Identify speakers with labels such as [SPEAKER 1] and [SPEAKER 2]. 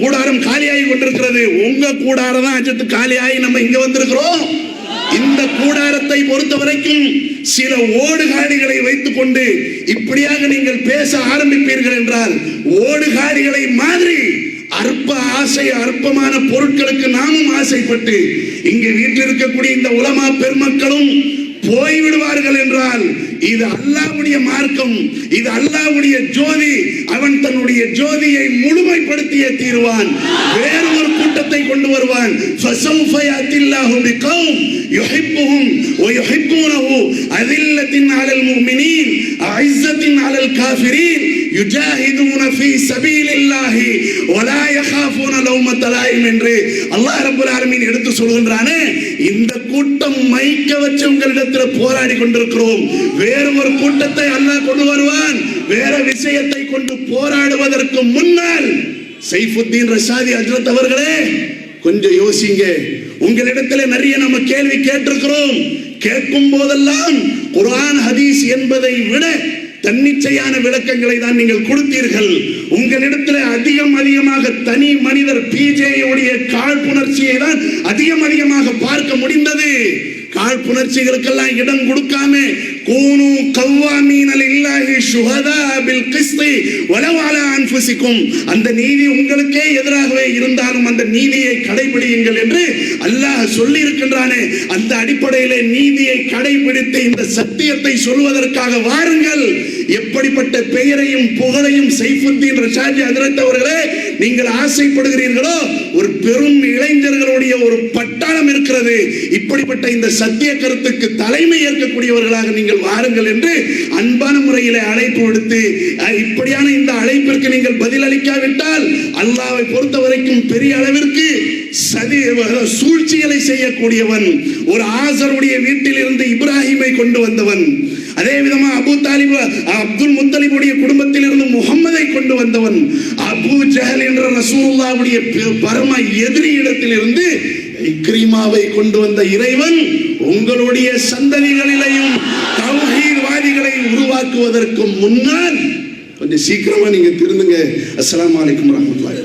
[SPEAKER 1] கூடாரம் காலியாகி கொண்டிருக்கிறது. உங்க கூடாரம் தான் அஜத்து காலியாகி நம்ம இங்க வந்திருக்கிறோம். இந்த கூடாரத்தை பொறுத்த வரைக்கும் சில ஓடுகாடிகளை வைத்துக் கொண்டு இப்படியாக நீங்கள் பேச ஆரம்பிப்பீர்கள் என்றால் ஓடுகாடிகளை மாதிரி அற்ப ஆசை அற்பமான பொருட்களுக்கு நாமும் ஆசைப்பட்டு இங்கு வீட்டில் இருக்கக்கூடிய இந்த உலமா பெருமக்களும் போய்விடுவார்கள் என்றால் இது அல்லாவுடைய மார்க்கம் இது அல்லாவுடைய ஜோதி அவன் தன்னுடைய ஜோதியை முழுமைப்படுத்தியே தீருவான் வேறு ஒரு கூட்டத்தை கொண்டு வருவான் فَسَوْفَ يَأْتِي اللَّهُ بِقَوْمٍ يُحِبُّهُمْ وَيُحِبُّونَهُ أَذِلَّةٍ عَلَى الْمُؤْمِنِينَ أَعِزَّةٍ عَلى الْكَافِرِينَ يُجَاهِدُونَ فِي سَبِيلِ اللَّهِ وَلَا يَخَافُونَ لَوْمَةَ لَائِمٍ என்று அல்லாஹ் ரப்பல் ஆலமீன் எடுத்து சொல்கின்றானே இந்த கூட்டம் மைக்க வச்சு உங்களிடத்தில் போராடி கொண்டிருக்கிறோம் வேறு ஒரு கூட்டத்தை அல்லாஹ் கொண்டு வருவான் வேற விஷயத்தை கொண்டு போராடுவதற்கு முன்னால் சைஃபுத்தீன் ரஷாதி அஜரத் அவர்களே கொஞ்சம் யோசிங்க. உங்களிடத்துல நிறைய நம்ம கேள்வி கேட்டிருக்கிறோம். கேட்கும் போதெல்லாம் குரான் ஹதீஸ் என்பதை விட தன்னிச்சையான விளக்கங்களை தான் நீங்கள் கொடுத்தீர்கள். உங்களிடத்தில் அதிகம் அதிகமாக தனி மனிதர் பிஜேயுடைய காழ்ப்புணர்ச்சியை தான் அதிகம் அதிகமாக பார்க்க முடிந்தது. காழ்ப்புணர்ச்சிகளுக்கெல்லாம் இடம் கொடுக்காம கூனு கவ்வாமீனல் இல்லாஹி சுகதா பில் கிஸ்தி வலவ் அலா அன்ஃபுசிக்கும் அந்த நீதி உங்களுக்கே எதிராகவே இருந்தாலும் அந்த நீதியை கடைபிடியுங்கள் என்று அல்லாஹ் சொல்லி இருக்கின்றானே அந்த அடிப்படையிலே நீதியை கடைபிடித்து இந்த சத்தியத்தை சொல்வதற்காக வாருங்கள். எப்படிப்பட்ட பெயரையும் புகழையும் சைஃபுத்தீன் ரஷாஜி அதிரத் அவர்களே நீங்கள் ஆசைப்படுகிறீர்களோ? ஒரு பெரும் இளைஞர்களுடைய ஒரு பட்டாளம் இருக்கிறது. இப்படிப்பட்ட இந்த சத்திய கருத்துக்கு தலைமை ஏற்கக்கூடியவர்களாக நீங்கள் வாருங்கள் என்று அன்பான முறையில் அழைப்பு விடுத்து அஹ், இப்படியான இந்த அழைப்பிற்கு நீங்கள் பதில் அளிக்காவிட்டால் அல்லாவை பொறுத்த வரைக்கும் பெரிய அளவிற்கு சதி சூழ்ச்சிகளை செய்யக்கூடியவன் ஒரு ஆசருடைய வீட்டில் இருந்து இப்ராஹிமை கொண்டு வந்தவன். அதே விதமா அபு தாலிப் அப்துல் முத்தலிபுடைய குடும்பத்தில் இருந்து முகம்மதை கொண்டு வந்தவன் அபு ஜஹல் என்ற ரசூல்லாவுடைய பரம எதிரி இடத்தில் இருந்து இக்ரிமாவை கொண்டு வந்த இறைவன் உங்களுடைய சந்ததிகளிலையும் தௌஹீத்வாதிகளை உருவாக்குவதற்கு முன்னால் கொஞ்சம் சீக்கிரமா நீங்க திருந்துங்க. அஸ்லாம் வலைக்கம் ரஹமத்துல்லாஹி